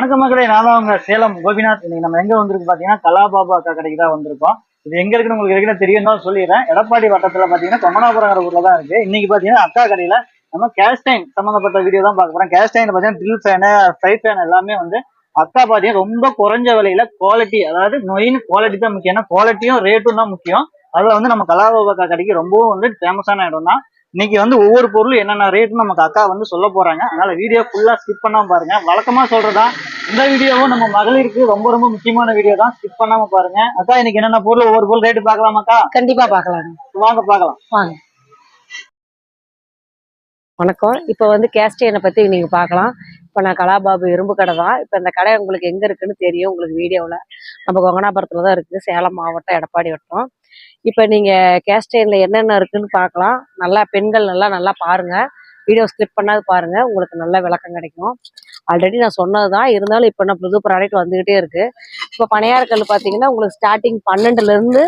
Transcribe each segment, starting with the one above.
வணக்கம் மக்களே நான் தான் உங்க சேலம் கோபிநாத். இன்னைக்கு நம்ம எங்க வந்திருக்கு பாத்தீங்கன்னா கலாபாபா அக்கா கடைக்கு தான் வந்திருக்கோம். இது எங்க இருக்குன்னு உங்களுக்கு இருக்குன்னு தெரியும் தான் சொல்லிடுறேன். எடப்பாடி வட்டத்துல பாத்தீங்கன்னா கொமனாபுரங்கிற ஊர்ல தான் இருக்கு. இன்னைக்கு பாத்தீங்கன்னா அக்கா கடையில நம்ம கேஸ்டைன் சம்பந்தப்பட்ட வீடியோ தான் பார்க்க போறோம். கேஸ்டைன் பாத்தீங்கன்னா ட்ரில் ஃபேனு ஃப்ரை ஃபேன் எல்லாமே வந்து அக்கா பாத்தீங்கன்னா ரொம்ப குறைஞ்ச விலையில குவாலிட்டி அதாவது நொயின் குவாலிட்டி தான் முக்கியம். ஏன்னா குவாலிட்டியும் ரேட்டும் தான் முக்கியம். அதுல வந்து நம்ம கலாபாபா அக்கா கடைக்கு ரொம்பவும் வந்து ஃபேமஸான இடம் தான் இன்னைக்கு வந்து ஒவ்வொரு பொருளும் என்னென்ன ரேட்னு நமக்கு அக்கா வந்து சொல்ல போறாங்க. அதனால வீடியோ ஃபுல்லா ஸ்கிப் பண்ணாம பாருங்க. வழக்கமா சொல்றதா இந்த வீடியோவும் நம்ம மகளிருக்கு ரொம்ப ரொம்ப முக்கியமான வீடியோ தான். ஸ்கிப் பண்ணாம பாருங்க. அக்கா இன்னைக்கு என்னென்ன பொருள் ஒவ்வொரு பொருள் ரேட்டு பார்க்கலாமாக்கா கண்டிப்பா பார்க்கலாம். வாங்க பார்க்கலாம். வாங்க. வணக்கம். இப்போ வந்து கேஸ்டியனை பத்தி நீங்க பார்க்கலாம். இப்போ நான் கலாபாபு இரும்பு கடை தான். இப்போ இந்த கடை உங்களுக்கு எங்க இருக்குன்னு தெரியும் உங்களுக்கு வீடியோவில் நம்ம கொங்கனாபுரத்துல தான் இருக்கு சேலம் மாவட்டம் எடப்பாடி வட்டம். இப்போ நீங்க கேஸ்டைன்ல என்னென்ன இருக்குன்னு பார்க்கலாம் நல்லா பெண்கள் நல்லா நல்லா பாருங்க. வீடியோ ஸ்கிப் பண்ணாது பாருங்க. உங்களுக்கு நல்ல விளக்கம் கிடைக்கும். ஆல்ரெடி நான் சொன்னது தான் இருந்தாலும் இப்போ நான் புது ப்ராடக்ட் வந்துகிட்டே இருக்கு. இப்போ பனையாரக்கல் பார்த்தீங்கன்னா உங்களுக்கு ஸ்டார்டிங் பன்னெண்டுலேருந்து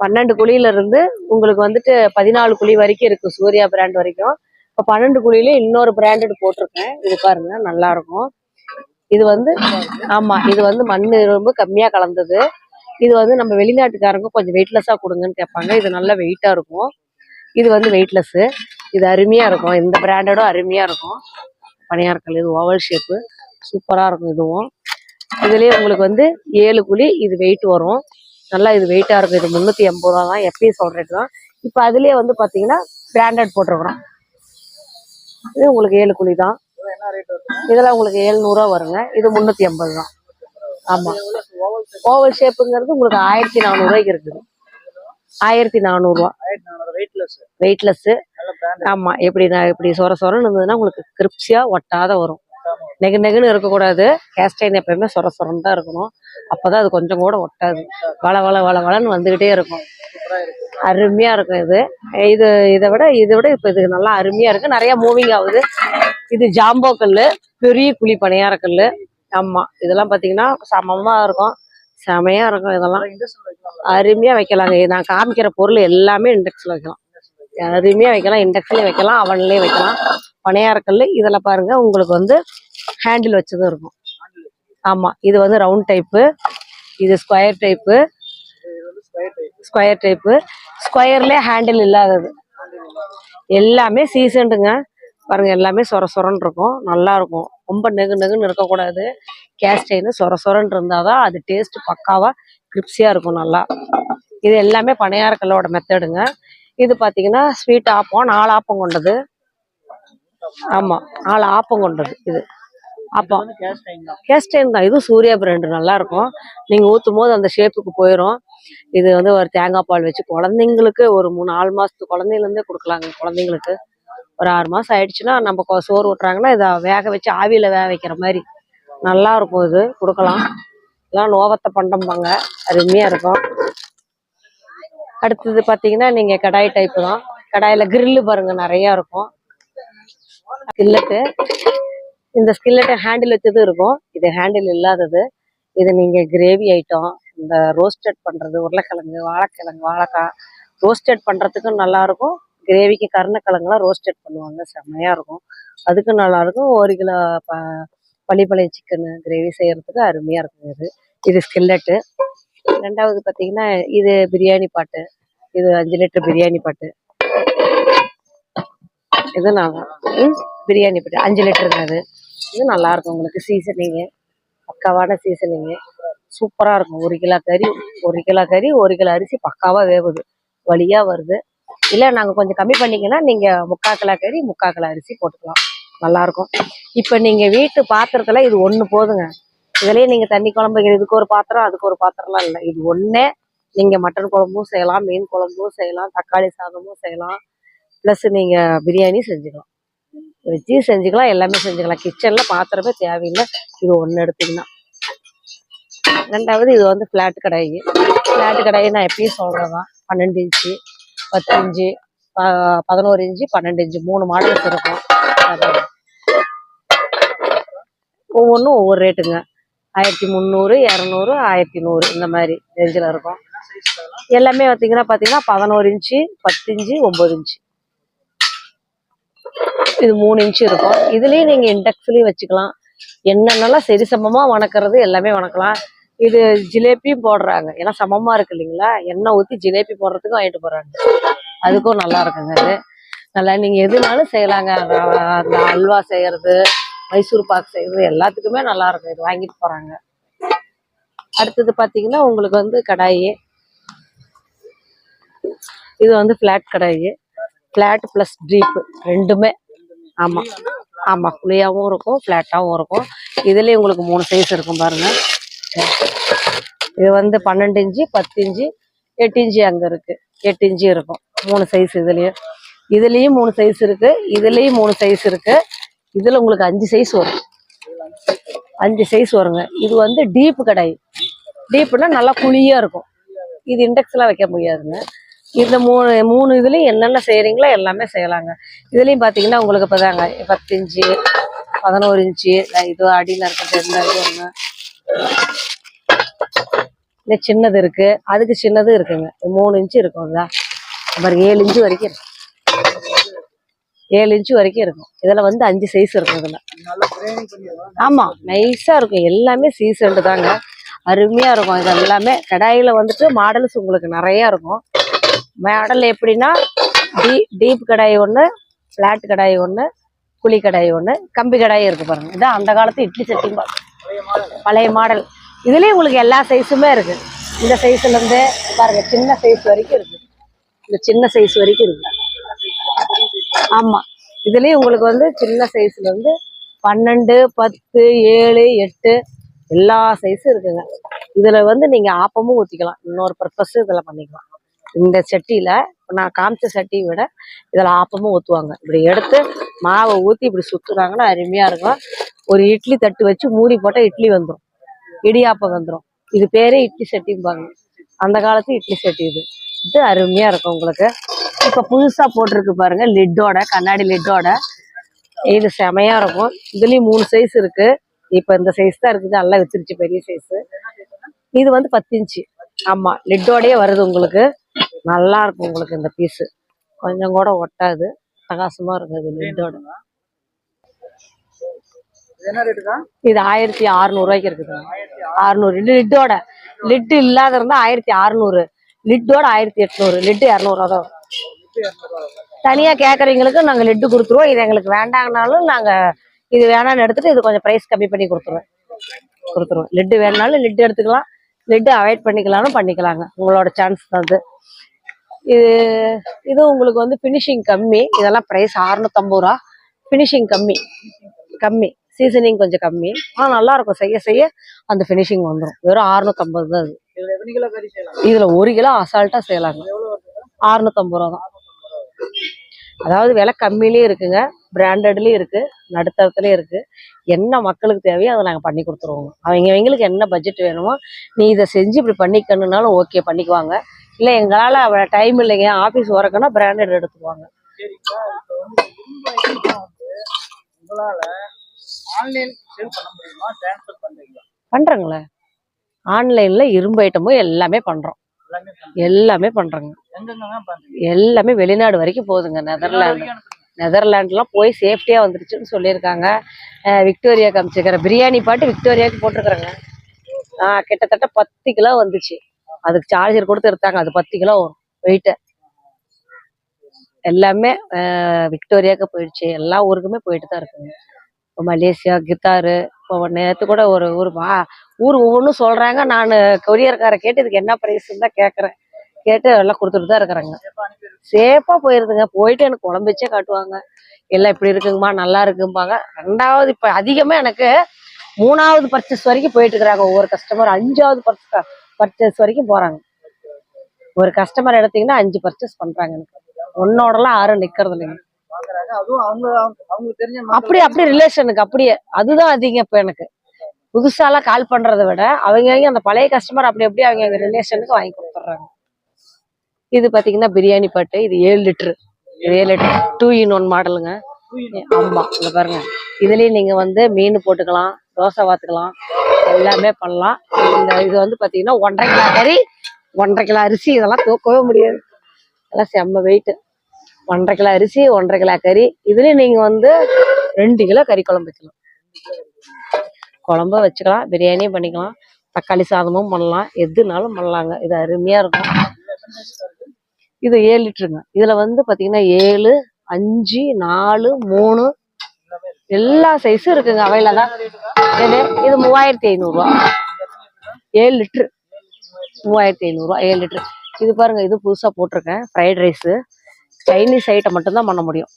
பன்னெண்டு குழியில இருந்து உங்களுக்கு வந்துட்டு பதினாலு குழி வரைக்கும் இருக்கு சூர்யா பிராண்ட் வரைக்கும். இப்போ பன்னெண்டு குழியில இன்னொரு பிராண்டட் போட்டிருக்கேன். இது பாருங்க நல்லா இருக்கும். இது வந்து ஆமா இது வந்து மண் ரொம்ப கம்மியா கலந்தது. இது வந்து நம்ம வெளிநாட்டுக்காரங்க கொஞ்சம் வெயிட்லெஸ்ஸாக கொடுங்கன்னு கேட்பாங்க. இது நல்ல வெயிட்டாக இருக்கும். இது வந்து வெயிட்லெஸ்ஸு இது அருமையாக இருக்கும். இந்த பிராண்டடும் அருமையாக இருக்கும். பணியாரக்கல் இது ஓவல் ஷேப்பு சூப்பராக இருக்கும் இதுவும். இதுலேயே உங்களுக்கு வந்து ஏழு குழி இது வெயிட் வரும். நல்லா இது வெயிட்டாக இருக்கும். இது முந்நூற்றி எண்பது ரூபா தான். எப்பயும் சொல்கிற ரேட் தான். இப்போ அதுலேயே வந்து பார்த்தீங்கன்னா பிராண்டட் போட்டிருக்கிறோம். இது உங்களுக்கு ஏழு குழி தான். ரேட் இதெல்லாம் உங்களுக்கு ஏழ்நூறுவா வருங்க. இது முந்நூற்றி எண்பது தான். ஆமா. ஓவல் ஷேப்புங்கிறது உங்களுக்கு ஆயிரத்தி நானூறுவாய்க்கு இருக்குது. ஆயிரத்தி நானூறுரூவா வெயிட்லெஸ் ஆமா எப்படி நான் இப்படி சொர சொரன்னு இருந்ததுன்னா உங்களுக்கு கிரிப்சியா ஒட்டாத வரும். நெகு நெகுன்னு இருக்கக்கூடாது. கேஸ்டைன் எப்பயுமே சொர சொரன்னு தான் இருக்கணும். அப்பதான் அது கொஞ்சம் கூட ஒட்டாது. வள வள வள வளன்னு வந்துகிட்டே இருக்கும். அருமையா இருக்கும் இது. இது இதை விட இதை விட இப்ப இது நல்லா அருமையா இருக்கு. நிறைய மூவிங் ஆகுது. இது ஜாம்போ கல்லு பெரிய குழி பணியார கல்லு. ஆமா. இதெல்லாம் பாத்தீங்கன்னா சமமா இருக்கும். செமையா இருக்கும் இதெல்லாம். அருமையா வைக்கலாங்க. நான் காமிக்கிற பொருள் எல்லாமே இண்டெக்ஸ்ல வைக்கலாம். அருமையா வைக்கலாம். இண்டெக்ஸ்லயும் வைக்கலாம். அவன்லயும் வைக்கலாம். பணியாரக்கல் இதுல பாருங்க உங்களுக்கு வந்து ஹேண்டில் வச்சதும் இருக்கும். ஆமா. இது வந்து ரவுண்ட் டைப்பு இது ஸ்கொயர் டைப்பு ஸ்கொயர் டைப்பு ஸ்கொயர்லேயே ஹேண்டில் இல்லாதது. எல்லாமே சீசன்டுங்க பாருங்க எல்லாமே சொர சொரன்னு இருக்கும். நல்லா இருக்கும். ரொம்ப நெகு நெகுன்னு இருக்கக்கூடாது. கேஸ்டைனு சொர சொரன்னு இருந்தாதான் அது டேஸ்ட் பக்காவா கிரிப்ஸியாக இருக்கும் நல்லா. இது எல்லாமே பணியாரக்கல்லோட மெத்தடுங்க இது பாத்தீங்கன்னா ஸ்வீட் ஆப்பம் நாலு ஆப்பம் கொண்டது. ஆமா நாலு ஆப்பம் கொண்டது இது. ஆப்பம். தான் கேஸ்டைன் தான். இதுவும் சூர்யா பிராண்டு நல்லா இருக்கும். நீங்க ஊத்தும் போது அந்த ஷேப்புக்கு போயிடும் இது வந்து ஒரு தேங்காய் பால் வச்சு குழந்தைங்களுக்கு ஒரு மூணு நாலு மாதத்து குழந்தையில இருந்தே கொடுக்கலாங்க குழந்தைங்களுக்கு. ஒரு ஆறு மாசம் ஆயிடுச்சுன்னா நம்ம சோறு விட்டுறாங்கன்னா இதை வேக வச்சு ஆவியில் வேக வைக்கிற மாதிரி. நல்லா இருக்கும் இது கொடுக்கலாம். எல்லாம் நோவத்தை பண்ணம்பாங்க அருமையா இருக்கும். அடுத்தது பாத்தீங்கன்னா நீங்க கடாய் டைப் தான். கடாயில கிரில்லு பாருங்க நிறையா இருக்கும். ஸ்கில்லட்டு இந்த ஸ்கில்லட்டு ஹேண்டில் வச்சது இருக்கும். இது ஹேண்டில் இல்லாதது. இது நீங்க கிரேவி ஐட்டம் இந்த ரோஸ்டட் பண்றது உருளைக்கிழங்கு வாழைக்கிழங்கு வாழைக்காய். ரோஸ்டட் பண்றதுக்கும் நல்லா இருக்கும். கிரேவிக்கு கருணக்கிழங்குலாம் ரோஸ்டட் பண்ணுவாங்க. செம்மையா இருக்கும். அதுக்கும் நல்லா இருக்கும் ஒரு கிலோ ப பள்ளிப்பாளையம் சிக்கனு கிரேவி செய்யறதுக்கு அருமையாக இருக்கும் இது. இது ஸ்கில்லட்டு ரெண்டாவது பார்த்தீங்கன்னா இது பிரியாணி பாட்டு. இது அஞ்சு லிட்டர் பிரியாணி பாட்டு. இது நல்லா பிரியாணி பாட்டு. அஞ்சு லிட்டருங்க அது இது. நல்லா இருக்கும் உங்களுக்கு சீசனிங்கு பக்காவான சீசனிங்கு சூப்பரா இருக்கும். ஒரு கிலோ கறி ஒரு கிலோ கறி ஒரு கிலோ அரிசி பக்காவாக வேகுது வழியா வருது. இல்லை நாங்கள் கொஞ்சம் கம்மி பண்ணிங்கன்னா நீங்கள் முக்கா கிலோ கறி முக்கா கிலோ அரிசி போட்டுக்கலாம். நல்லாயிருக்கும் இப்போ நீங்கள் வீட்டு பாத்திரத்தில் இது ஒன்று போதுங்க. இதுலேயே நீங்கள் தண்ணி குழம்பு இதுக்கு ஒரு பாத்திரம் அதுக்கு ஒரு பாத்திரம்லாம் இல்லை. இது ஒன்றே நீங்கள் மட்டன் குழம்பும் செய்யலாம் மீன் குழம்பும் செய்யலாம் தக்காளி சாதமும் செய்யலாம். ப்ளஸ் நீங்கள் பிரியாணி செஞ்சுக்கலாம். வெஜ்ஜி செஞ்சுக்கலாம் எல்லாமே செஞ்சுக்கலாம். கிச்சனில் பாத்திரமே தேவையில்லை. இது ஒன்று எடுத்தீங்கன்னா. ரெண்டாவது இது வந்து ஃப்ளாட் கடாய். ஃப்ளாட் கடாயை நான் எப்பயும் சொல்றதான் பன்னெண்டு இன்ச்சு. பத்து இன்ச்சு ப- பதினோரு இன்ச்சு பன்னெண்டு இன்ச்சு மூணு மாடல்ஸ் இருக்கும் ஒவ்வொன்றும் ஒவ்வொரு ரேட்டுங்க ஆயிரத்தி முந்நூறு இரநூறு ஆயிரத்தி நூறு இந்த மாதிரி ரேஞ்சில் இருக்கும். எல்லாமே பார்த்தீங்கன்னா பார்த்தீங்கன்னா பதினோரு இன்ச்சு பத்து இன்ச்சு ஒம்பது இன்ச்சு இது மூணு இன்ச்சு இருக்கும். இதுலேயும் நீங்கள் இண்டெக்ஸ்லேயும் வச்சுக்கலாம். என்னென்னலாம் சரிசமமாக வணக்கிறது எல்லாமே வணக்கலாம். இது ஜிலேபியும் போடுறாங்க. ஏன்னா சமமா இருக்கு இல்லைங்களா? எண்ணெய் ஊத்தி ஜிலேபி போடுறதுக்கும் வாங்கிட்டு போறாங்க. அதுக்கும் நல்லா இருக்குங்க இது. நல்லா நீங்க எதுனாலும் செய்யலாங்க. அந்த- அல்வா செய்யறது மைசூர் பாக் செய்யறது எல்லாத்துக்குமே நல்லா இருக்கும். இது வாங்கிட்டு போறாங்க. அடுத்தது பாத்தீங்கன்னா உங்களுக்கு வந்து கடாயி. இது வந்து ஃப்ளாட் கடாயி. ஃப்ளாட் ப்ளஸ் ட்ரீப் ரெண்டுமே. ஆமா. ஆமா. குழியாவும் இருக்கும் ஃப்ளாட்டாகவும் இருக்கும். இதுலேயே உங்களுக்கு மூணு சைஸ் இருக்கும் பாருங்க. இது வந்து பன்னெண்டு இன்ச்சு பத்து இன்ச்சு எட்டு இன்ச்சு அங்க இருக்கு. எட்டு இன்ச்சு இருக்கும். மூணு சைஸ் இதுலயும். இதுலயும் மூணு சைஸ் இருக்கு. இதுலயும் மூணு சைஸ் இருக்கு. இதுல உங்களுக்கு அஞ்சு சைஸ் வரும். அஞ்சு சைஸ் வருங்க. இது வந்து டீப்பு கடை டீப்புனா நல்லா குழியாக இருக்கும். இது இண்டெக்ஸ்லாம் வைக்க முடியாதுங்க. இந்த மூணு மூணு இதுலயும் என்னென்ன செய்யறீங்களோ எல்லாமே செய்யலாங்க. இதுலயும் பாத்தீங்கன்னா உங்களுக்கு இப்பதாங்க பத்து இன்ச்சு பதினோரு இன்ச்சு இது அடியில் இருக்கிறது இந்த இது இந்த சின்னது இருக்கு. அதுக்கு சின்னது இருக்குங்க. மூணு இன்ச்சு இருக்கும் இதா அப்புறம் ஏழு இன்ச்சு வரைக்கும் இருக்கும் ஏழு இன்ச்சு வரைக்கும் இருக்கும். இதில் வந்து அஞ்சு சைஸ் இருக்கும் இதில். ஆமாம் நைஸாக இருக்கும். எல்லாமே சீசன்ட்டு தாங்க. அருமையாக இருக்கும் இது எல்லாமே. கடாயில் வந்துட்டு மாடல்ஸ் உங்களுக்கு நிறையா இருக்கும். மாடல் எப்படின்னா டீ டீப் கடாய் ஒன்று ஃப்ளாட் கடாய் ஒன்று குழி கடாய் ஒன்று கம்பி கடாய் இருக்குது பாருங்கள் இதான் அந்த காலத்து இட்லி சட்டியும் பாருங்க பழைய மாடல். இதுலேயும் உங்களுக்கு எல்லா சைஸுமே இருக்கு. இந்த சைஸ்லேருந்து பாருங்க சின்ன சைஸ் வரைக்கும் இருக்குது இந்த சின்ன சைஸ் வரைக்கும் இருக்கு. ஆமா. இதுலேயும் உங்களுக்கு வந்து சின்ன சைஸ்ல இருந்து பன்னெண்டு பத்து ஏழு எட்டு எல்லா சைஸும் இருக்குங்க. இதுல வந்து நீங்கள் ஆப்பமும் ஊற்றிக்கலாம் இன்னொரு பர்பஸ் இதில் பண்ணிக்கலாம். இந்த சட்டியில நான் காமிச்ச சட்டியை விட இதில் ஆப்பமும் ஊற்றுவாங்க இப்படி எடுத்து மாவை ஊற்றி இப்படி சுற்றுறாங்கன்னா அருமையாக இருக்கும். ஒரு இட்லி தட்டு வச்சு மூடி போட்டால் இட்லி வந்துடும் இடியாப்பம் வந்துடும் இது பேரே இட்லி சட்டிம்பாங்க. அந்த காலத்து இட்லி சட்டி இது. இது அருமையாக இருக்கும் உங்களுக்கு. இப்போ புதுசா போட்டிருக்கு பாருங்க லிட்டோட கண்ணாடி லிட்டோட. இது செமையா இருக்கும். இதுலேயும் மூணு சைஸ் இருக்கு. இப்போ இந்த சைஸ் தான் இருக்குது. நல்லா வச்சிருச்சு பெரிய சைஸு இது வந்து பத்து இன்ச்சு. ஆமாம் லிட்டோடயே வருது உங்களுக்கு. நல்லா இருக்கும் உங்களுக்கு இந்த பீஸு கொஞ்சம் கூட ஒட்டாது. பிரகாசமா இருக்குது லிட்டோட. இது ஆயிரத்தி அறுநூறு ரூபாய்க்கு இருக்குது அறுநூறு. லிட்டோட. லிட்டு இல்லாத இருந்தா ஆயிரத்தி அறுநூறு. லிட்டோட ஆயிரத்தி எட்நூறு. லிட்டு இரநூறுவா தான் தனியா கேக்குறவங்களுக்கு நாங்க லிட்டு கொடுத்துருவோம். இது எங்களுக்கு வேண்டாங்கனாலும் நாங்க இது வேணாம்னு எடுத்துட்டு இது கொஞ்சம் பிரைஸ் கம்மி பண்ணி கொடுத்துருவோம். கொடுத்துருவோம். லிட்டு வேணாலும் லிட்டு எடுத்துக்கலாம். லிட்டு அவாய்ட் பண்ணிக்கலாம்னு பண்ணிக்கலாங்க. உங்களோட சான்ஸ் தான் அது. இது இது உங்களுக்கு வந்து ஃபினிஷிங் கம்மி. இதெல்லாம் ப்ரைஸ் அறுநூத்தம்பது ரூபா. ஃபினிஷிங் கம்மி. கம்மி. சீசனிங் கொஞ்சம் கம்மி. ஆனால் நல்லா இருக்கும் செய்ய செய்ய அந்த ஃபினிஷிங் வந்துடும் வெறும் அறுநூத்தம்பது தான் அது. இதுல ஒரு கிலோ அசால்ட்டா செய்யலாங்க. அறுநூத்தம்பது ரூபா தான். அதாவது விலை கம்மியிலயும் இருக்குங்க. பிராண்டட்லயும் இருக்கு. நடுத்தரத்துலயும் இருக்கு. என்ன மக்களுக்கு தேவையோ அதை நாங்க பண்ணி கொடுத்துருவோங்க. அவங்க அவங்களுக்கு என்ன பட்ஜெட் வேணுமோ நீ இதை செஞ்சு இப்படி பண்ணிக்கணுனாலும் ஓகே பண்ணிக்குவாங்க. இல்ல எங்களால டைம் இல்லைங்க. ஆபீஸ் வரக்குன்னா பிராண்டட் எடுத்துக்குவாங்க. ஆன்லைன் சேல் பண்ண முடியுமா? ட்ரான்ஸ்ஃபர் பண்றீங்களா? பண்றேங்களே. ஆன்லைன்ல இரும்பு ஐட்டமும் எல்லாமே பண்றோம். எல்லாமே பண்றீங்க. எல்லாமே வெளிநாடு வரைக்கும் போகுதுங்க. நெதர்லாந்து. நெதர்லாண்ட்லாம் போய் சேஃப்டியாக வந்துருச்சுன்னு சொல்லியிருக்காங்க. விக்டோரியா காமிச்சிருக்கிற பிரியாணி பாட்டு விக்டோரியாவுக்கு போட்டிருக்கிறேங்க. ஆ கிட்டத்தட்ட பத்து கிலோ வந்துச்சு. அதுக்கு சார்ஜர் கொடுத்து எடுத்தாங்க. அது பத்து கிலோ வரும். வெயிட்டு எல்லாமே விக்டோரியாவுக்கு போயிடுச்சு. எல்லா ஊருக்குமே போயிட்டு தான் இருக்குங்க. மலேசியா கித்தாரு இப்போ நேற்று கூட ஒரு ஊர் வா ஊர் ஒவ்வொன்றும் சொல்கிறாங்க நான் கொரியர்காரை கேட்டு இதுக்கு என்ன ப்ரைஸ்ன்னு தான் கேட்குறேன் கேட்டு எல்லாம் கொடுத்துட்டு தான் இருக்கிறேங்க. சேஃபாக போயிருதுங்க. போயிட்டு எனக்கு குழம்பிச்சே காட்டுவாங்க. எல்லாம் இப்படி இருக்குங்கம்மா நல்லா இருக்கும்பாங்க. ரெண்டாவது இப்போ அதிகமாக எனக்கு மூணாவது பர்ச்சேஸ் வரைக்கும் போயிட்டு இருக்கிறாங்க. ஒவ்வொரு கஸ்டமர் அஞ்சாவது பர்ச்சேஸ் வரைக்கும் போகிறாங்க ஒரு கஸ்டமர் எடுத்தீங்கன்னா அஞ்சு பர்ச்சேஸ் பண்ணுறாங்க எனக்கு. ஒன்னோடலாம் யாரும் நிற்கிறது இல்லைங்க அப்படி அப்படி ரிலேஷனுக்கு அப்படியே அதுதான் அதிகம் இப்ப எனக்கு. புதுசாலாம் கால் பண்றதை விட அவங்க அவங்க அந்த பழைய கஸ்டமர் அப்படி அப்படியே அவங்க அவங்க ரிலேஷனுக்கு வாங்கி கொடுத்துட்றாங்க. இது பாத்தீங்கன்னா பிரியாணி பாட்டு. இது ஏழு லிட்டரு. இது ஏழு லிட்டர். டூ இன் ஒன் மாடலுங்க ஆமா இங்க பாருங்க. இதுலயும் நீங்க வந்து மீன் போட்டுக்கலாம் தோசை வாத்துக்கலாம் எல்லாமே பண்ணலாம். இந்த இது வந்து பாத்தீங்கன்னா ஒன்றரை கிலோ கறி ஒன்றரை கிலோ அரிசி இதெல்லாம் தூக்கவே முடியாது. இதெல்லாம் செம்ம வெயிட் ஒன்றரை கிலோ அரிசி ஒன்றரை கிலோ கறி. இதுல நீங்க வந்து ரெண்டு கிலோ கறி குழம்பு வைக்கலாம். குழம்ப வச்சுக்கலாம் பிரியாணியும் பண்ணிக்கலாம் தக்காளி சாதமும் பண்ணலாம். எதுனாலும் பண்ணலாங்க. இது அருமையா இருக்கும். இது ஏழு லிட்டருங்க. இதுல வந்து பாத்தீங்கன்னா ஏழு அஞ்சு நாலு மூணு எல்லா சைஸும் இருக்குங்க. அவையில தான் இது இது மூவாயிரத்தி ஐநூறுரூவா ஏழு லிட்டரு. மூவாயிரத்தி ஐநூறுரூவா ஏழு லிட்டரு. இது பாருங்க இது புதுசாக போட்டிருக்கேன். Fried rice. சைனீஸ் ஐட்டம் மட்டும்தான் பண்ண முடியும்.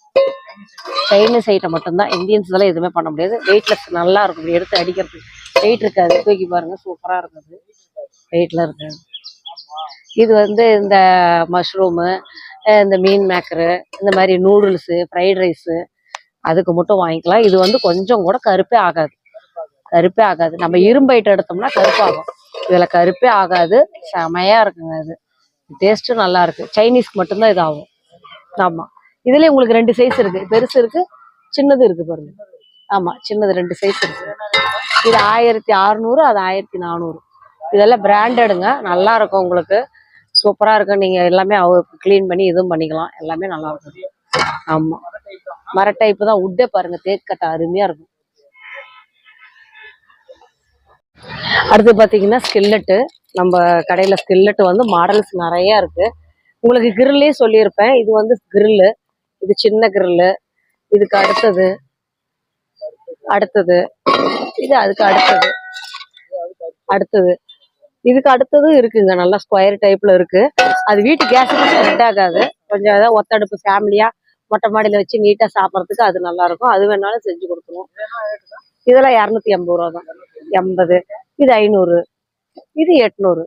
சைனீஸ் ஐட்டம் மட்டும்தான். இந்தியன்ஸ் இதெல்லாம் எதுவுமே பண்ண முடியாது. வெயிட்லெஸ் நல்லா இருக்கும். எடுத்து அடிக்கிறதுக்கு வெயிட் இருக்காது. தூக்கி பாருங்க. சூப்பரா இருக்குது வெயிட்ல இருக்காது இது வந்து இந்த மஷ்ரூமு இந்த மீன் மேக்கரு இந்த மாதிரி நூடுல்ஸு ஃப்ரைட் ரைஸு அதுக்கு மட்டும் வாங்கிக்கலாம். இது வந்து கொஞ்சம் கூட கருப்பே ஆகாது. கருப்பே ஆகாது. நம்ம இரும்பு ஐட்டம் எடுத்தோம்னா கருப்பாகும். இதில் கருப்பே ஆகாது. செமையா இருக்குங்க இது. டேஸ்ட்டும் நல்லா இருக்கு. சைனீஸ்க்கு மட்டும்தான் இது ஆகும் ஆமா. இதுலயே உங்களுக்கு ரெண்டு சைஸ் இருக்கு. பெருசு இருக்கு சின்னது இருக்கு பாருங்க. ஆமா சின்னது ரெண்டு சைஸ் இருக்கு. இது ஆயிரத்தி அறுநூறு அது ஆயிரத்தி நானூறு. இதெல்லாம் பிராண்டடுங்க நல்லா இருக்கும் உங்களுக்கு. சூப்பரா இருக்கும் நீங்க எல்லாமே க்ளீன் பண்ணி இதுவும் பண்ணிக்கலாம். எல்லாமே நல்லா இருக்கும். ஆமா. மர டைப்பு தான். உட்டே பாருங்க. தேக்கட்டை அருமையா இருக்கும். அடுத்து பாத்தீங்கன்னா ஸ்கில்லட்டு நம்ம கடையில ஸ்கில்லட்டு வந்து மாடல்ஸ் நிறைய இருக்கு. உங்களுக்கு கிரில்லே சொல்லியிருப்பேன். இது வந்து கிரில்லு இது சின்ன கிரில்லு இதுக்கு அடுத்தது. அடுத்தது. இது அதுக்கு அடுத்தது. அடுத்தது. இதுக்கு அடுத்தது இருக்குங்க நல்லா ஸ்கொயர் டைப்ல இருக்கு. அது வீட்டு கேஸுக்கு ஸ்ப்ரெட் ஆகாது. கொஞ்சம் ஏதாவது ஒத்தடுப்பு ஃபேமிலியா மொட்டை மாடியில வச்சு நீட்டா சாப்பிட்றதுக்கு அது நல்லா இருக்கும். அது வேணாலும் செஞ்சு கொடுத்துருவோம். இதெல்லாம் இரநூத்தி எண்பது ரூபா தான் எண்பது. இது ஐநூறு. இது எட்நூறு.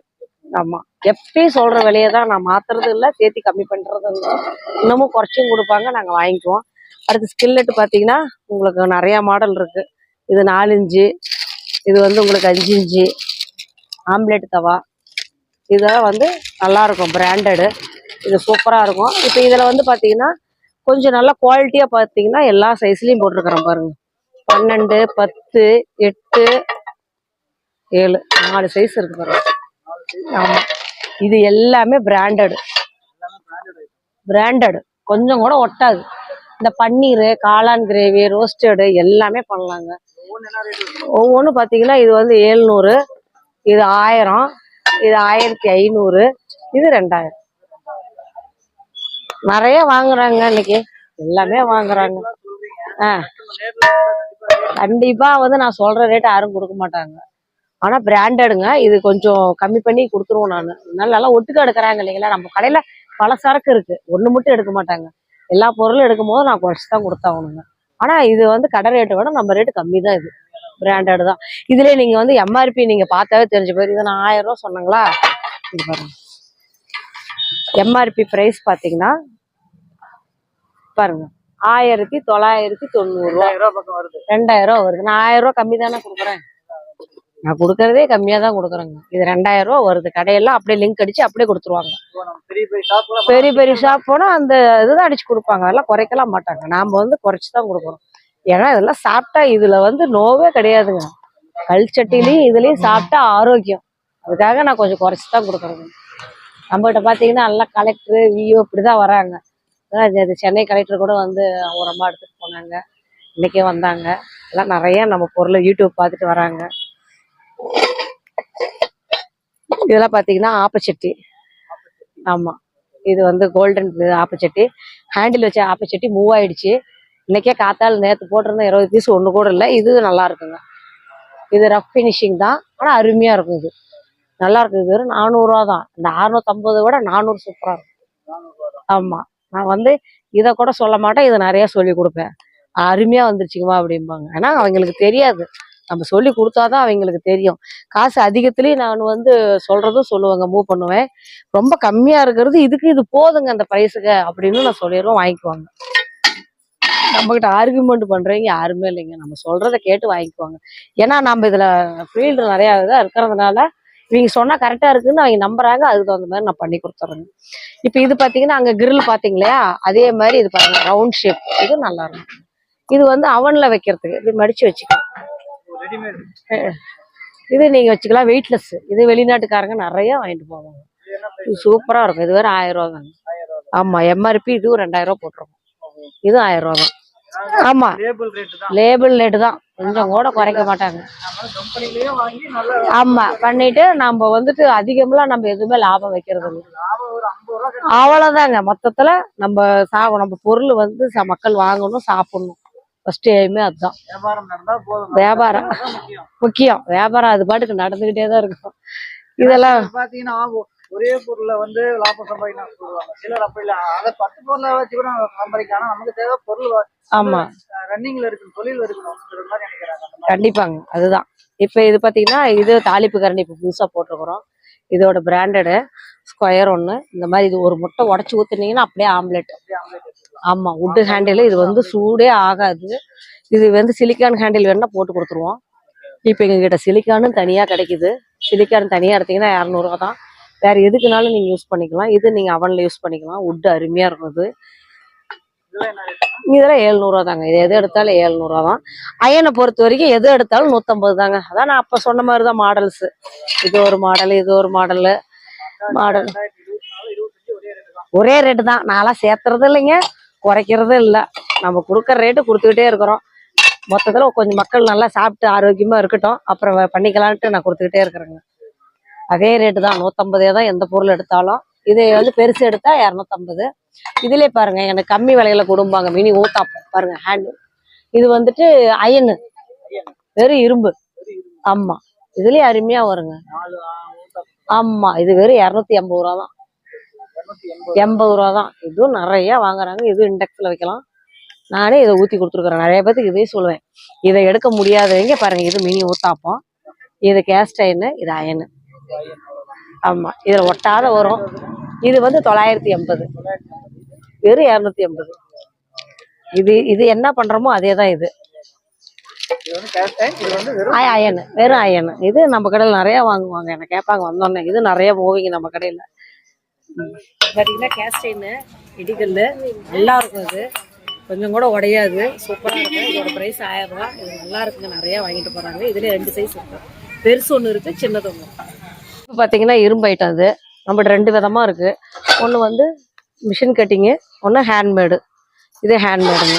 ஆமா. எப்பயும் சொல்ற விலையை தான் நான் மாத்துறது இல்லை சேர்த்து கம்மி பண்றது இல்லை. இன்னமும் குறைச்சும் கொடுப்பாங்க நாங்கள் வாங்கிக்குவோம். அடுத்து ஸ்கில்லெட் பார்த்தீங்கன்னா உங்களுக்கு நிறையா மாடல் இருக்கு. இது நாலு இன்ச்சு இது வந்து உங்களுக்கு அஞ்சு இன்ச்சு. ஆம்லெட் தவா. இதெல்லாம் வந்து நல்லாயிருக்கும் பிராண்டடு இது சூப்பராக இருக்கும். இப்போ இதில் வந்து பார்த்தீங்கன்னா கொஞ்சம் நல்லா குவாலிட்டியாக பார்த்தீங்கன்னா எல்லா சைஸ்லேயும் போட்டிருக்கிறேன் பாருங்க. பன்னெண்டு பத்து எட்டு ஏழு நாலு சைஸ் இருக்கு பாருங்க. ஆமாம் இது எல்லாமே பிராண்டட் பிராண்டடு கொஞ்சம் கூட ஒட்டாது. இந்த பன்னீர் காளான் கிரேவி ரோஸ்டடு எல்லாமே பண்ணலாங்க. ஒவ்வொன்றும் பார்த்தீங்கன்னா இது வந்து ஏழ்நூறு இது ஆயிரம் இது ஆயிரத்தி ஐநூறு இது ரெண்டாயிரம். நிறைய வாங்குறாங்க இன்னைக்கு. எல்லாமே வாங்குறாங்க. ஆ. கண்டிப்பா வந்து நான் சொல்ற ரேட் யாரும் கொடுக்க மாட்டாங்க. ஆனா பிராண்டடுங்க இது கொஞ்சம் கம்மி பண்ணி கொடுத்துருவோம் நான். அதனால நல்லா ஒட்டுக்க எடுக்கிறாங்க இல்லைங்களா? நம்ம கடையில பல சரக்கு இருக்கு. ஒண்ணு மட்டும் எடுக்க மாட்டாங்க. எல்லா பொருளும் எடுக்கும் போது நான் குறைச்சி தான் கொடுத்தாகணுங்க. ஆனா இது வந்து கடை ரேட்டை விட நம்ம ரேட்டு கம்மி தான் இது. பிராண்டட் தான். இதுல நீங்க வந்து எம்ஆர்பி நீங்க பார்த்தாவே தெரிஞ்சு போயிரு இதை நான் ஆயிரம் ரூபா சொன்னங்களா? இது பாருங்க. எம்ஆர்பி பிரைஸ் பாத்தீங்கன்னா பாருங்க. ஆயிரத்தி தொள்ளாயிரத்தி தொண்ணூறு ரூபா. ரெண்டாயிரம் ரூபாய் பக்கம் வருது. ரெண்டாயிரம் ரூபா வருது. நான் ஆயிரம் ரூபா கம்மி தானே கொடுக்குறேன். நான் கொடுக்கறதே கம்மியா தான் கொடுக்குறேங்க. இது ரெண்டாயிரம் ரூபா வருது. கடையெல்லாம் அப்படியே லிங்க் அடிச்சு அப்படியே கொடுத்துருவாங்க. பெரிய பெரிய ஷாப் போனா அந்த இதுதான் அடிச்சு கொடுப்பாங்க. அதெல்லாம் குறைக்கலாம் மாட்டாங்க. நாம வந்து குறைச்சு தான் கொடுக்குறோம் ஏன்னா இதெல்லாம் சாப்பிட்டா இதுல வந்து நோவே கிடையாதுங்க. கல் சட்டிலையும் இதுலயும் சாப்பிட்டா ஆரோக்கியம். அதுக்காக நான் கொஞ்சம் குறைச்சு தான் கொடுக்குறேங்க நம்மகிட்ட பாத்தீங்கன்னா நல்லா கலெக்டர் விஓ இப்படிதான் வராங்க. அதான் இது- இது சென்னை கலெக்டர் கூட வந்து உரமா எடுத்துட்டு போனாங்க. இன்னைக்கே வந்தாங்க. எல்லாம் நிறைய நம்ம பொருளை யூடியூப் பார்த்துட்டு வராங்க. இதெல்லாம் பார்த்தீங்கன்னா ஆப்பச்சட்டி. ஆமாம் இது வந்து கோல்டன் ஆப்பச்சட்டி. ஹேண்டில் வச்ச ஆப்பச்சட்டி மூவ் ஆயிடுச்சு இன்னைக்கே காத்தால் நேற்று போட்டிருந்த இருபது பீஸ் ஒன்று கூட இல்லை. இது நல்லா இருக்குங்க. இது ரஃப் ஃபினிஷிங் தான். ஆனால் அருமையாக இருக்கும் இது. நல்லா இருக்கு இது வெறும் நானூறுரூவா தான். இந்த அறுநூத்தம்பது விட நானூறு சூப்பராக இருக்கும். ஆமாம் நான் வந்து இதை கூட சொல்ல மாட்டேன். இதை நிறையா சொல்லி கொடுப்பேன். அருமையாக வந்துருச்சுங்கம்மா அப்படிம்பாங்க. ஏன்னா அவங்களுக்கு தெரியாது. நம்ம சொல்லி கொடுத்தாதான் அவங்களுக்கு தெரியும். காசு அதிகத்துலேயும் நான் வந்து சொல்றதும் சொல்லுவாங்க மூவ் பண்ணுவேன். ரொம்ப கம்மியா இருக்கிறது இதுக்கு இது போதுங்க அந்த பிரைஸுக்கு அப்படின்னு நான் சொல்லிடுவோம் வாங்கிக்குவாங்க. நம்ம கிட்ட ஆர்குமெண்ட் பண்றவங்க யாருமே இல்லைங்க. நம்ம சொல்றத கேட்டு வாங்கிக்குவாங்க. ஏன்னா நம்ம இதுல ஃபீல்டு நிறைய இதாக இருக்கிறதுனால இவங்க சொன்னா கரெக்டா இருக்குன்னு அவங்க நம்புறாங்க. அதுக்கு தகுந்த மாதிரி நான் பண்ணி கொடுத்துறேங்க. இப்போ இது பாத்தீங்கன்னா அங்க கிரில் பார்த்தீங்களா அதே மாதிரி இது பாருங்க ரவுண்ட் ஷேப் இது நல்லா இருக்கும். இது வந்து அவன்ல வைக்கிறதுக்கு இப்படி மடிச்சு வச்சுக்கலாம் இது நீங்க வச்சுக்கலாம் வெயிட்லெஸ் இது வெளிநாட்டுக்காரங்க நிறைய வாங்கிட்டு போவாங்க. இது சூப்பரா இருக்கும். இது வேற ஆயிரம் ரூபா தாங்க. ஆமா எம்ஆர்பி இதுவும் ரெண்டாயிரம் ரூபா போட்டிருக்கோம். இதுவும் ஆயிரம் ரூபா தான். ஆமா. லேபிள் ரேட்டு தான். கொஞ்சம் கூட குறைக்க மாட்டாங்க. ஆமா பண்ணிட்டு நம்ம வந்துட்டு அதிகம்லாம் நம்ம எதுவுமே லாபம் வைக்கிறது. அவ்வளவுதாங்க. மொத்தத்துல நம்ம சா நம்ம பொருள் வந்து மக்கள் வாங்கணும் சாப்பிடணும். ஃபர்ஸ்ட் எய்மே அதுதான். வியாபாரம் முக்கியம். வியாபாரம் அது பாட்டுக்கு நடந்துகிட்டே தான் இருக்கும். இதெல்லாம் பாத்தீங்கன்னா ஒரே பொருளை வந்து லாபம் சம்பாதிக்கணும் சொல்லுவாங்க. சிலர் அப்படி இல்ல. அதை பத்து பொருளை வச்சு கூட சம்பாதிக்கலாம். ஆனா நமக்கு தேவை பொருள் ஆமா. ரன்னிங்ல இருக்கணும் தொழில் இருக்கணும் மாதிரி நினைக்கிறாங்க. கண்டிப்பாங்க. அதுதான். இப்ப இது பாத்தீங்கன்னா இது தாளிப்பு கரண்டி இப்ப புதுசா போட்டிருக்கிறோம். இதோட பிராண்டடு ஸ்கொயர் ஒன்று இந்த மாதிரி இது ஒரு முட்டை உடச்சி ஊத்துனீங்கன்னா அப்படியே ஆம்லெட் அப்படியே ஆம்லேட் வச்சுக்கலாம். ஆமா உட்டு ஹேண்டில் இது வந்து சூடே ஆகாது. இது வந்து சிலிக்கான் ஹேண்டில் வேணா போட்டு கொடுத்துருவோம். இப்போ எங்ககிட்ட சிலிக்கானும் தனியா கிடைக்குது. சிலிக்கான் தனியா எடுத்தீங்கன்னா இரநூறுவா தான். வேற எதுக்குனாலும் நீங்க யூஸ் பண்ணிக்கலாம். இது நீங்க அவன்ல யூஸ் பண்ணிக்கலாம். உட்டு அருமையா இருக்கும் இது இதெல்லாம் எழுநூறுவா தாங்க. இது எது எடுத்தாலும் எழுநூறுவா தான். அயனை பொறுத்த வரைக்கும் எது எடுத்தாலும் நூற்றம்பது தாங்க. அதான் நான் அப்போ சொன்ன மாதிரி தான் மாடல்ஸ் இது ஒரு மாடல் இது ஒரு மாடலு மாடல் ஒரே ரேட்டு தான். நான்லாம் சேர்த்துறது இல்லைங்க குறைக்கிறதும் இல்லை. நம்ம கொடுக்குற ரேட்டு கொடுத்துக்கிட்டே இருக்கிறோம். மொத்தத்தில் கொஞ்சம் மக்கள் நல்லா சாப்பிட்டு ஆரோக்கியமாக இருக்கட்டும். அப்புறம் பண்ணிக்கலான்ட்டு நான் கொடுத்துக்கிட்டே இருக்கிறேங்க. அதே ரேட்டு தான். நூற்றம்பதே தான் எந்த பொருள் எடுத்தாலும். இது வந்து பெருசு எடுத்தால் இரநூத்தம்பது. இதுலேயே பாருங்க எனக்கு கம்மி விலையில கொடுப்பாங்க மினி ஊத்தாப்பம். பாருங்க ஹேண்டு இது வந்துட்டு அயனு வெறும் இரும்பு. ஆமாம் இதுலேயே அருமையாக வருங்க. ஆமாம் இது வெறும் இரநூத்தி எண்பது ரூபா தான் எண்பது ரூபா. தான். இதுவும் நிறைய வாங்குறாங்க. இதுவும் இண்டெக்ஸ்ல வைக்கலாம். நானே இதை ஊத்தி கொடுத்துருக்குறேன். நிறைய பேத்துக்கு இதே சொல்லுவேன். இதை எடுக்க முடியாதவங்க பாருங்க. இது மினி ஊத்தாப்பம். இது கேஸ்டைனு இது அயனு ஆமா. இதுல ஒட்டாத வரும் இது வந்து தொள்ளாயிரத்தி எண்பது. வெறும் இரநூத்தி எண்பது. இது இது என்ன பண்றோமோ அதே தான் இது. அயனு வெறும் அயனு இது நம்ம கடையில் நிறைய வாங்குவாங்க. என்ன கேட்பாங்க வந்தோடனே. இது நிறைய போவீங்க நம்ம கடையில. பார்த்தீங்கன்னா கேஸ்டைனு இடிகல் நல்லா இருக்கும் இது கொஞ்சம் கூட உடையாது. சூப்பராக இருக்கும். இதோட ப்ரைஸ் ஆயிரம் ரூபா. இது நல்லா இருக்குங்க. நிறைய வாங்கிட்டு போகிறாங்க இதுல ரெண்டு சைஸ் இருக்கும் பெருசு ஒன்று இருக்குது சின்னது ஒன்று இப்போ பார்த்தீங்கன்னா இரும்பு ஐட்டம் அது. நம்மகிட்ட ரெண்டு விதமாக இருக்குது ஒன்று வந்து மிஷின் கட்டிங்கு ஒன்று ஹேண்ட்மேடு இது ஹேண்ட்மேடுங்க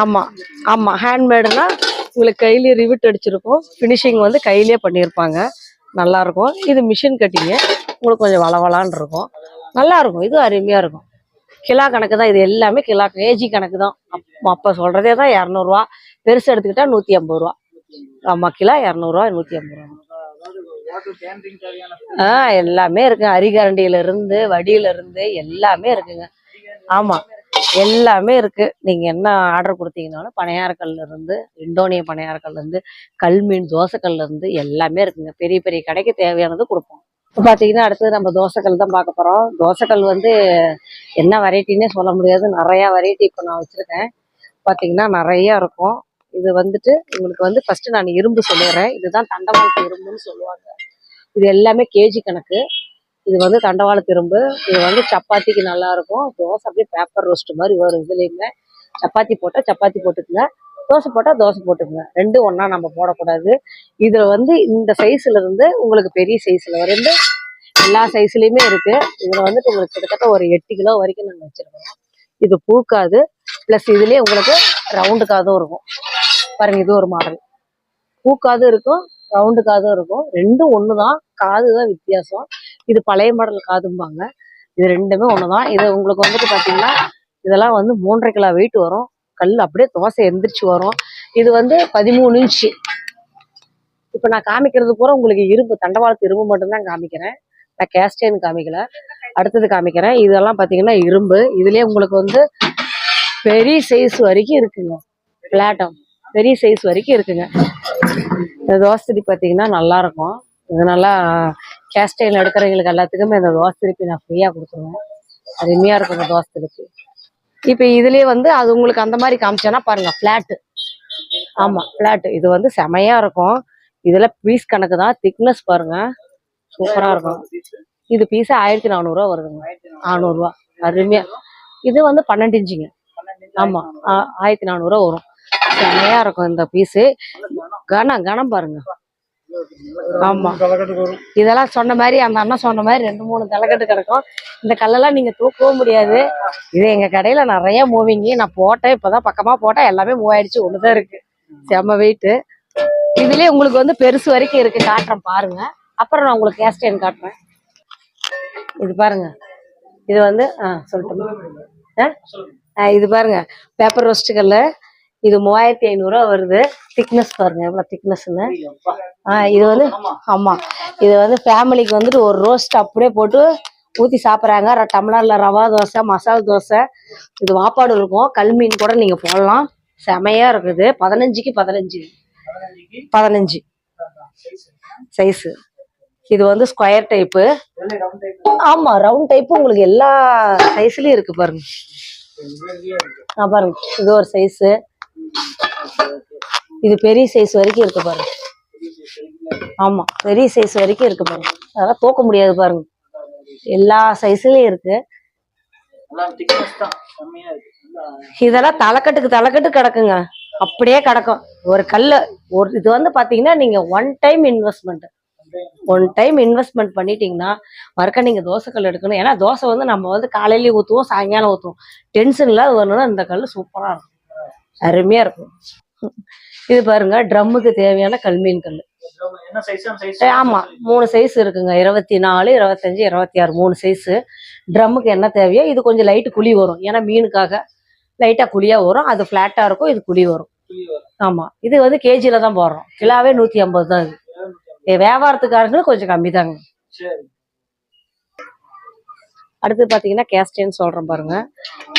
ஆமாம் ஆமாம் ஹேண்ட்மேடுனா உங்களுக்கு கையிலேயே ரிவிட் அடிச்சிருக்கும். ஃபினிஷிங் வந்து கையிலேயே பண்ணியிருப்பாங்க. நல்லா இருக்கும். இது மிஷின் கட்டிங்கு உங்களுக்கு கொஞ்சம் வளவலான் இருக்கும். நல்லா இருக்கும் இது அருமையாக இருக்கும். கிலோ கணக்கு தான். இது எல்லாமே கிலோ கேஜி கணக்கு தான். அப்போ சொல்கிறதே தான் இரநூறுவா. பெருசு எடுத்துக்கிட்டா நூற்றி ஐம்பது ரூபா ஆமாம் கிலோ இரநூறுவா நூற்றி ஐம்பது ரூபா ஆ எல்லாமே இருக்குங்க அரிகரண்டியிலருந்து வடியிலருந்து எல்லாமே இருக்குங்க. ஆமாம் எல்லாமே இருக்கு. நீங்க என்ன ஆர்டர் கொடுத்தீங்கனாலும் பனையாரக்கல்ல இருந்து இண்டோனிய பனையாரக்கல்ல இருந்து கல்மீன் தோசைக்கல்ல இருந்து எல்லாமே இருக்குங்க. பெரிய பெரிய கடைக்கு தேவையானது கொடுப்போம். இப்போ பார்த்தீங்கன்னா அடுத்தது நம்ம தோசைக்கல் தான் பார்க்க போகிறோம் தோசைக்கல் வந்து என்ன வெரைட்டின்னே சொல்ல முடியாது. நிறையா வெரைட்டி இப்போ நான் வச்சுருக்கேன். பார்த்தீங்கன்னா நிறையா இருக்கும். இது வந்துட்டு உங்களுக்கு வந்து ஃபஸ்ட்டு நான் இரும்பு சொல்லிடுறேன் இதுதான் தண்டவாளத்து இரும்புன்னு சொல்லுவாங்க. இது எல்லாமே கேஜி கணக்கு. இது வந்து தண்டவாளத்து இரும்பு. இது வந்து சப்பாத்திக்கு நல்லாயிருக்கும் தோசை அப்படியே பேப்பர் ரோஸ்ட் மாதிரி வரும். இதுலேயுமே சப்பாத்தி போட்டால் சப்பாத்தி போட்டுக்குங்க. தோசை போட்டால் தோசை போட்டுக்குங்க. ரெண்டும் ஒன்றா நம்ம போடக்கூடாது. இதில் வந்து இந்த சைஸில் இருந்து உங்களுக்கு பெரிய சைஸில் வரைந்து எல்லா சைஸ்லேயுமே இருக்குது இதில் வந்துட்டு உங்களுக்கு கிட்டத்தட்ட ஒரு எட்டு கிலோ வரைக்கும் நாங்கள் வச்சுருக்கோம். இது பூக்காது. ப்ளஸ் இதுலேயே உங்களுக்கு ரவுண்டு காதும் இருக்கும். பாருங்கள் இது ஒரு மாடல். பூக்காதும் இருக்கும் ரவுண்டு காதும் இருக்கும். ரெண்டும் ஒன்று தான் காது தான் வித்தியாசம். இது பழைய மாடல் காதும்பாங்க. இது ரெண்டுமே ஒன்று தான் இது உங்களுக்கு வந்துட்டு பார்த்தீங்கன்னா இதெல்லாம் வந்து மூன்றரை கிலோ வெயிட் வரும். கல் அப்படியே தோசை எந்திரிச்சு வரும். இது வந்து பதிமூணு இன்ச்சு. இப்போ நான் காமிக்கிறது பூரா உங்களுக்கு இரும்பு தண்டவாளத்து இரும்பு மட்டும்தான் காமிக்கிறேன். நான் கேஸ்டைன் காமிக்கல. அடுத்தது காமிக்கிறேன். இதெல்லாம் பார்த்தீங்கன்னா இரும்பு. இதுலயே உங்களுக்கு வந்து பெரிய சைஸ் வரைக்கும் இருக்குங்க. பிளாட்டம் பெரிய சைஸ் வரைக்கும் இருக்குங்க. இந்த தோசை பார்த்தீங்கன்னா நல்லா இருக்கும். இது நல்லா கேஸ்டைன் எடுக்கிறவங்களுக்கு எல்லாத்துக்குமே இந்த தோசை திருப்பி நான் ஃப்ரீயாக கொடுத்துருவேன். அருமையாக இருக்கும் இந்த தோசை திருப்பி. இப்போ இதுலயே வந்து அது உங்களுக்கு அந்த மாதிரி காமிச்சேன்னா பாருங்க ஃப்ளாட்டு ஆமா ஃப்ளாட்டு இது வந்து செமையா இருக்கும். இதுல பீஸ் கணக்கு தான். திக்னஸ் பாருங்க. சூப்பரா இருக்கும். இது பீஸ் ஆயிரத்தி நானூறுரூவா வருதுங்க. நானூறுரூவா அருமையா. இது வந்து பன்னெண்டு இன்ச்சுங்க. ஆமா ஆ- ஆயிரத்தி நானூறுரூவா வரும். செமையா இருக்கும் இந்த பீஸு கனம் கனம் பாருங்க. ஆமா. இதெல்லாம் சொன்ன மாதிரி அந்த அண்ணன் சொன்ன மாதிரி ரெண்டு மூணு தலைக்கட்டு கிடக்கும். இந்த கல்லெல்லாம் நீங்க தூக்கவும் முடியாது. இது எங்க கடையில நிறைய மூவிங்க நான் போட்டேன் இப்பதான் பக்கமா போட்டேன். எல்லாமே மூவ் ஆயிடுச்சு ஒண்ணுதான் இருக்கு. செம்ம வெயிட் இதுலயே உங்களுக்கு வந்து பெருசு வரைக்கும் இருக்கு. காட்டுறேன் பாருங்க. அப்புறம் நான் உங்களுக்கு கேஸ்டைன் காட்டுறேன். இது பாருங்க. இது வந்து ஆ சொல்லட்டுமா? இது பாருங்க. பேப்பர் ரோஸ்ட் கல்லு. இது மூவாயிரத்தி ஐநூறுரூவா வருது. திக்னஸ் பாருங்க எவ்வளோ திக்னஸ்ன்னு ஆ இது வந்து ஆமா. இது வந்து ஃபேமிலிக்கு வந்துட்டு ஒரு ரோஸ்ட் அப்படியே போட்டு ஊத்தி சாப்பிட்றாங்க. டம்ளர்ல ரவா தோசை மசால் தோசை. இது வாப்பாடு இருக்கும். கல்மீன் கூட நீங்க போடலாம். செமையா இருக்குது. பதினஞ்சுக்கு பதினஞ்சு. பதினஞ்சு. சைஸ் இது வந்து ஸ்கொயர் டைப்பு ஆமா ரவுண்ட் டைப்பு உங்களுக்கு எல்லா சைஸ்லயும் இருக்கு பாருங்க. ஆ பாருங்க. இது ஒரு சைஸ் இது பெரிய சைஸ் வரைக்கும் இருக்கு பாருங்க. ஆமா பெரிய சைஸ் வரைக்கும் இருக்கு பாருங்க. அதெல்லாம் தூக்க முடியாது பாருங்க. எல்லா சைஸ்லயும் இருக்கு. இதெல்லாம் தலைக்கட்டுக்கு தலைக்கட்டு கிடக்குங்க. அப்படியே கிடக்கும். ஒரு கல்லு ஒரு இது வந்து பாத்தீங்கன்னா நீங்க one time investment one time investment பண்ணிட்டீங்கன்னா மறுக்க நீங்க தோசை கல் எடுக்கணும். ஏன்னா தோசை வந்து நம்ம வந்து காலையிலயும் ஊத்துவோம் சாயங்காலம் ஊத்துவோம். டென்ஷன் இல்லாத வரணும்னா இந்த கல் சூப்பரா இருக்கும். அருமையா இருக்கும். இது பாருங்க ட்ரம்முக்கு தேவையான கல்மீன் கல் ஆமா மூணு சைஸ் இருக்குங்க. இருபத்தி நாலு இருபத்தஞ்சு இருபத்தி ஆறு மூணு சைஸ் ட்ரம்முக்கு என்ன தேவையோ இது கொஞ்சம் லைட்டு குழி வரும். ஏன்னா மீனுக்காக லைட்டா குழியா வரும். அது ஃபிளாட்டா இருக்கும் இது குழி வரும். ஆமா இது வந்து கேஜில தான் போடுறோம். கிலோவே நூத்தி ஐம்பது தான் இது. வியாபாரத்துக்காரங்களுக்கு கொஞ்சம் கம்மி தாங்க அடுத்து பார்த்தீங்கன்னா கேஸ்டைன் சொல்கிறேன் பாருங்க.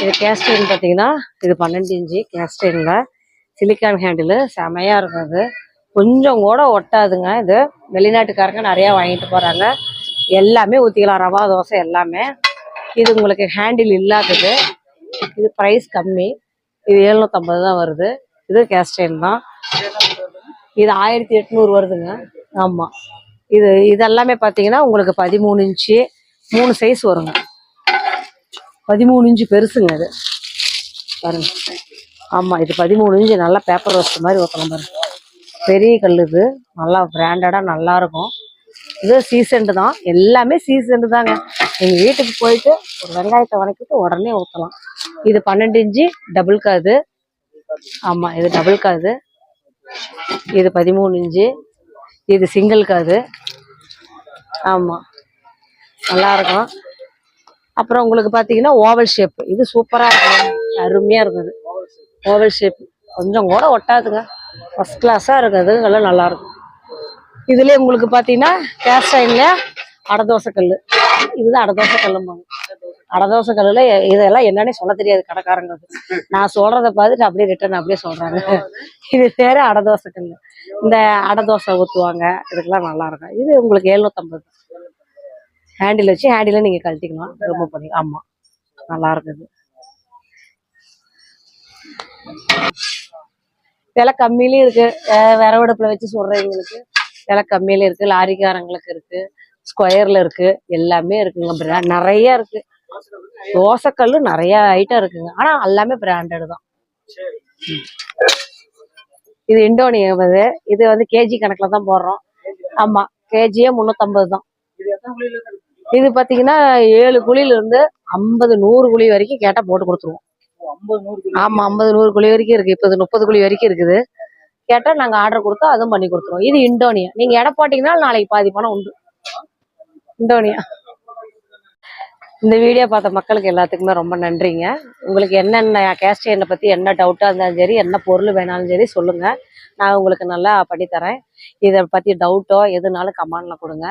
இது கேஸ்டைன் பார்த்தீங்கன்னா இது பன்னெண்டு இன்ச்சு கேஸ்டைன்ல சிலிக்கான் ஹேண்டில். செமையாக இருக்கும் அது. கொஞ்சம் கூட ஒட்டாதுங்க இது. வெளிநாட்டுக்காரங்க நிறையா வாங்கிட்டு போகிறாங்க எல்லாமே ஊற்றிக்கலாம் ரவா தோசை எல்லாமே. இது உங்களுக்கு ஹேண்டில் இல்லாதது. இது ப்ரைஸ் கம்மி. இது எழுநூற்றம்பது தான் வருது. இது கேஸ்டைன் தான். இது ஆயிரத்தி எட்நூறு வருதுங்க. ஆமாம் இது இதெல்லாமே பார்த்தீங்கன்னா உங்களுக்கு பதிமூணு இன்ச்சு. மூணு சைஸ் வருங்க. பதிமூணு இன்ச்சு பெருசுங்க இது. பாருங்க. ஆமாம் இது பதிமூணு இன்ச்சு நல்லா பேப்பர் ரோஸ்ட் மாதிரி ஊற்றலாம் பாருங்க. பெரிய கல் இது. நல்லா பிராண்டடாக நல்லா இருக்கும். இது சீசன்டு தான். எல்லாமே சீசன்டு தாங்க. எங்கள் வீட்டுக்கு போயிட்டு ஒரு வெங்காயத்தை வணக்கிட்டு உடனே ஊற்றலாம் இது பன்னெண்டு இன்ச்சு டபுள் காது ஆமாம் இது டபுள் காது இது. பதிமூணு இன்ச்சு. இது சிங்கிள் காது ஆமாம் நல்லாயிருக்கும் அப்புறம் உங்களுக்கு பார்த்தீங்கன்னா ஓவல் ஷேப் இது சூப்பராக இருக்கும். அருமையாக இருக்குது ஓவல் ஷேப் கொஞ்சம் கூட ஒட்டாதுங்க. ஃபர்ஸ்ட் கிளாஸாக இருக்குது எல்லாம் நல்லாயிருக்கும் இதுலேயே உங்களுக்கு பார்த்தீங்கன்னா கேஸ்டைனில் அடதோசை கல் இதுதான் அடதோசை கல்லும்பாங்க. அடதோசை கல்லில் இதெல்லாம் என்னன்னே சொல்ல தெரியாது கடைக்காரங்களுக்கு. நான் சொல்கிறத பார்த்துட்டு அப்படியே ரிட்டர்ன் அப்படியே சொல்கிறாங்க இது பேர் அடதோசை கல் இந்த அடதோசை ஊற்றுவாங்க இதுக்கெல்லாம் நல்லாயிருக்கும் இது உங்களுக்கு எழுநூத்தம்பது. ஹேண்டில் வச்சு ஹேண்டில் நீங்கள் கழட்டிக்கலாம். ரிமூவ் பண்ணி ஆமாம் நல்லா இருக்குது. விலை கம்மியிலையும் இருக்கு. அஹ் விறகடுப்புல வச்சு சுடுறவங்களுக்கு விலை கம்மியில இருக்கு. லாரிக்காரங்களுக்கு இருக்கு. ஸ்கொயர்ல இருக்கு. எல்லாமே இருக்குங்க. பிராண்ட் நிறைய இருக்கு. தோசைக்கல்லு நிறைய ஐட்டம் இருக்குங்க. ஆனா எல்லாமே பிராண்டட் தான். இது இண்டோனியம் இது. இது வந்து கேஜி கணக்குல தான் போடுறோம். ஆமா. கேஜியே முந்நூற்றம்பது தான். இது பாத்தீங்கன்னா ஏழு குழியில இருந்து ஐம்பது நூறு குழி வரைக்கும் கேட்டா போட்டு கொடுத்துருவோம். ஆமா ஐம்பது நூறு குழி வரைக்கும் இருக்கு. இப்போ முப்பது குழி வரைக்கும் இருக்குது. கேட்டா நாங்க ஆர்டர் கொடுத்தா அதுவும் பண்ணி கொடுத்துருவோம். இது இண்டோனியா. நீங்க எடை போட்டீங்கன்னா நாளைக்கு பாதி பணம் உண்டு. இண்டோனியா. இந்த வீடியோ பார்த்த மக்களுக்கு எல்லாத்துக்குமே ரொம்ப நன்றிங்க. உங்களுக்கு என்னென்ன கேஸ்டைனை பத்தி என்ன டவுட்டாக இருந்தாலும் சரி என்ன பொருள் வேணாலும் சரி சொல்லுங்க. நான் உங்களுக்கு நல்லா பண்ணித்தரேன். இதை பத்தி டவுட்டோ எதுனாலும் கமெண்ட்ல கொடுங்க.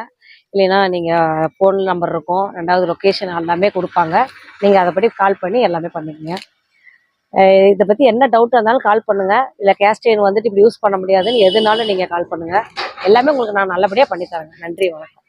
இல்லைன்னா நீங்கள் ஃபோன் நம்பர் இருக்கும். ரெண்டாவது லொக்கேஷன் எல்லாமே கொடுப்பாங்க. நீங்கள் அதை படி கால் பண்ணி எல்லாமே பண்ணிக்கங்க இதை பற்றி என்ன டவுட் இருந்தாலும் கால் பண்ணுங்கள் இல்லை கேஸ்டைன் வந்துட்டு இப்படி யூஸ் பண்ண முடியாதுன்னு எதுனாலும் நீங்கள் கால் பண்ணுங்கள் எல்லாமே உங்களுக்கு நான் நல்லபடியாக பண்ணித்தரேங்க நன்றி வணக்கம்.